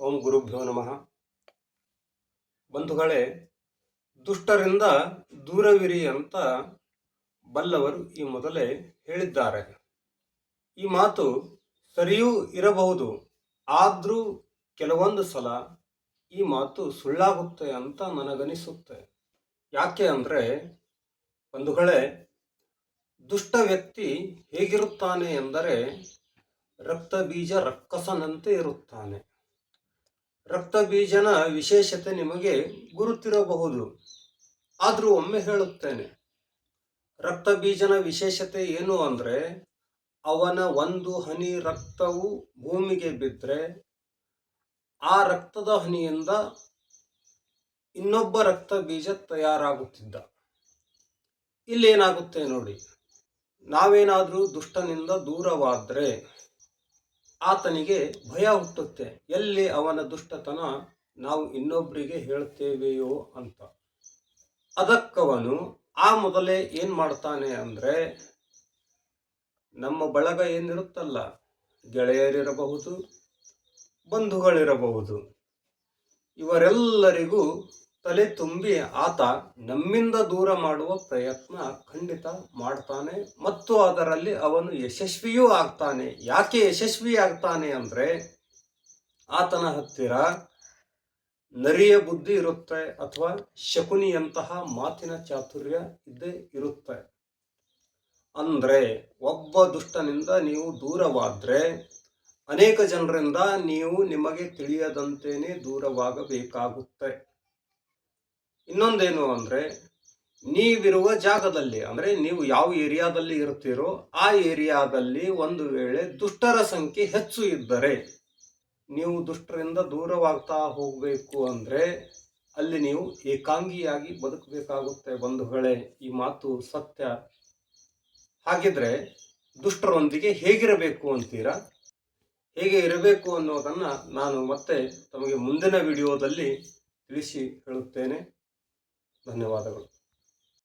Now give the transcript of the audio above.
ಓಂ ಗುರುಭ್ಯೋ ನಮಃ. ಬಂಧುಗಳೇ, ದುಷ್ಟರಿಂದ ದೂರವಿರಿ ಅಂತ ಬಲ್ಲವರು ಈ ಮೊದಲೇ ಹೇಳಿದ್ದಾರೆ. ಈ ಮಾತು ಸರಿಯೂ ಇರಬಹುದು, ಆದರೂ ಕೆಲವೊಂದು ಸಲ ಈ ಮಾತು ಸುಳ್ಳಾಗುತ್ತೆ ಅಂತ ನನಗನಿಸುತ್ತೆ. ಯಾಕೆ ಅಂದರೆ, ಬಂಧುಗಳೇ, ದುಷ್ಟ ವ್ಯಕ್ತಿ ಹೇಗಿರುತ್ತಾನೆ ಎಂದರೆ ರಕ್ತ ಬೀಜ ರಕ್ಕಸನಂತೆ ಇರುತ್ತಾನೆ. ರಕ್ತ ಬೀಜನ ವಿಶೇಷತೆ ನಿಮಗೆ ಗುರುತಿರಬಹುದು. ಆದರೂ ಒಮ್ಮೆ ಹೇಳುತ್ತೇನೆ. ರಕ್ತ ಬೀಜನ ವಿಶೇಷತೆ ಏನು ಅಂದರೆ, ಅವನ ಒಂದು ಹನಿ ರಕ್ತವು ಭೂಮಿಗೆ ಬಿದ್ದರೆ ಆ ರಕ್ತದ ಹನಿಯಿಂದ ಇನ್ನೊಬ್ಬ ರಕ್ತ ಬೀಜ ತಯಾರಾಗುತ್ತಿದ್ದ. ಇಲ್ಲೇನಾಗುತ್ತೆ ನೋಡಿ. ನಾವೇನಾದರೂ ದುಷ್ಟನಿಂದ ದೂರವಾದರೆ ಆತನಿಗೆ ಭಯ ಹುಟ್ಟುತ್ತೆ. ಎಲ್ಲಿ ಅವನ ದುಷ್ಟತನ ನಾವು ಇನ್ನೊಬ್ಬರಿಗೆ ಹೇಳ್ತೇವೆಯೋ ಅಂತ. ಅದಕ್ಕವನು ಆ ಮೊದಲೇ ಏನು ಮಾಡ್ತಾನೆ ಅಂದರೆ, ನಮ್ಮ ಬಳಗ ಏನಿರುತ್ತಲ್ಲ, ಗೆಳೆಯರಿರಬಹುದು, ಬಂಧುಗಳಿರಬಹುದು, ಇವರೆಲ್ಲರಿಗೂ ತಲೆ ತುಂಬಿ ಆತ ನಮ್ಮಿಂದ ದೂರ ಮಾಡುವ ಪ್ರಯತ್ನ ಖಂಡಿತ ಮಾಡ್ತಾನೆ ಮತ್ತು ಅದರಲ್ಲಿ ಅವನು ಯಶಸ್ವಿಯೂ ಆಗ್ತಾನೆ. ಯಾಕೆ ಯಶಸ್ವಿ ಆಗ್ತಾನೆ ಅಂದರೆ ಆತನ ಹತ್ತಿರ ನರಿಯ ಬುದ್ಧಿ ಇರುತ್ತೆ ಅಥವಾ ಶಕುನಿಯಂತಹ ಮಾತಿನ ಚಾತುರ್ಯ ಇದ್ದೇ ಇರುತ್ತೆ. ಅಂದರೆ ಒಬ್ಬ ದುಷ್ಟನಿಂದ ನೀವು ದೂರವಾದರೆ ಅನೇಕ ಜನರಿಂದ ನೀವು ನಿಮಗೆ ತಿಳಿಯದಂತೆಯೇ ದೂರವಾಗಬೇಕಾಗುತ್ತೆ. ಇನ್ನೊಂದೇನು ಅಂದರೆ, ನೀವಿರುವ ಜಾಗದಲ್ಲಿ, ಅಂದರೆ ನೀವು ಯಾವ ಏರಿಯಾದಲ್ಲಿ ಇರುತ್ತೀರೋ ಆ ಏರಿಯಾದಲ್ಲಿ ಒಂದು ವೇಳೆ ದುಷ್ಟರ ಸಂಖ್ಯೆ ಹೆಚ್ಚು ಇದ್ದರೆ, ನೀವು ದುಷ್ಟರಿಂದ ದೂರವಾಗ್ತಾ ಹೋಗಬೇಕು ಅಂದರೆ, ಅಲ್ಲಿ ನೀವು ಏಕಾಂಗಿಯಾಗಿ ಬದುಕಬೇಕಾಗುತ್ತೆ ಬಂಧುಗಳೇ, ಈ ಮಾತು ಸತ್ಯ. ಹಾಗಿದ್ರೆ ದುಷ್ಟರೊಂದಿಗೆ ಹೇಗಿರಬೇಕು ಅಂತೀರಾ? ಹೇಗೆ ಇರಬೇಕು ಅನ್ನೋದನ್ನು ನಾನು ಮತ್ತೆ ತಮಗೆ ಮುಂದಿನ ವಿಡಿಯೋದಲ್ಲಿ ತಿಳಿಸಿ ಹೇಳುತ್ತೇನೆ. धन्यवाद